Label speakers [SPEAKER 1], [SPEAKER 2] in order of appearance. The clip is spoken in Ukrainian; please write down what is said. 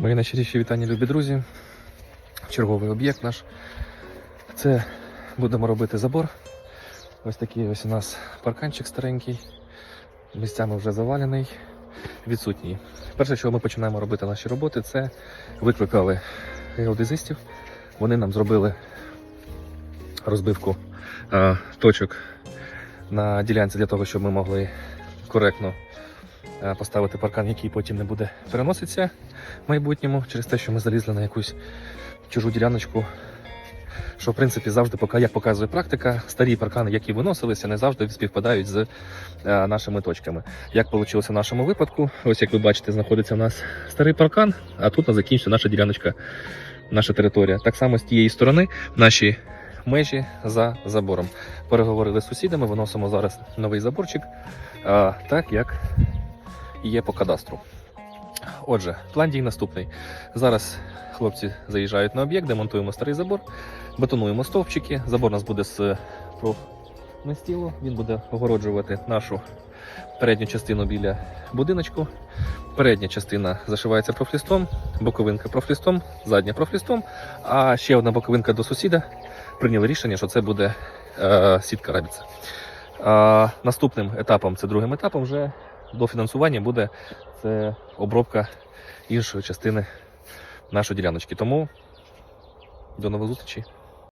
[SPEAKER 1] Мої найщиріші вітання, любі друзі. Черговий об'єкт наш. Це будемо робити забор. Ось такий ось у нас парканчик старенький, місцями вже завалений, відсутній. Перше, що ми починаємо робити наші роботи, це викликали геодезистів. Вони нам зробили розбивку е, точок на ділянці для того, щоб ми могли коректно поставити паркан, який потім не буде переноситися в майбутньому через те, що ми залізли на якусь чужу діляночку. Що в принципі завжди, як показує практика, старі паркани, які виносилися, не завжди співпадають з е, нашими точками. Як вийшло в нашому випадку, ось як ви бачите, знаходиться у нас старий паркан, а тут нас наша діляночка, наша територія. Так само з тієї сторони наші межі за забором. Переговорили з сусідами, виносимо зараз новий заборчик, е, так як є по кадастру. Отже, план дій наступний. Зараз хлопці заїжджають на об'єкт, демонтуємо старий забор, бетонуємо стовпчики. Забор у нас буде з профнастілу. Він буде огороджувати нашу передню частину біля будиночку. Передня частина зашивається профлістом, боковинка профлістом, задня профлістом, а ще одна боковинка до сусіда. Прийняли рішення, що це буде е, сітка рабіця. А, наступним етапом, це другим етапом, вже до фінансування буде це обробка іншої частини нашої діляночки. Тому до нових зустрічей.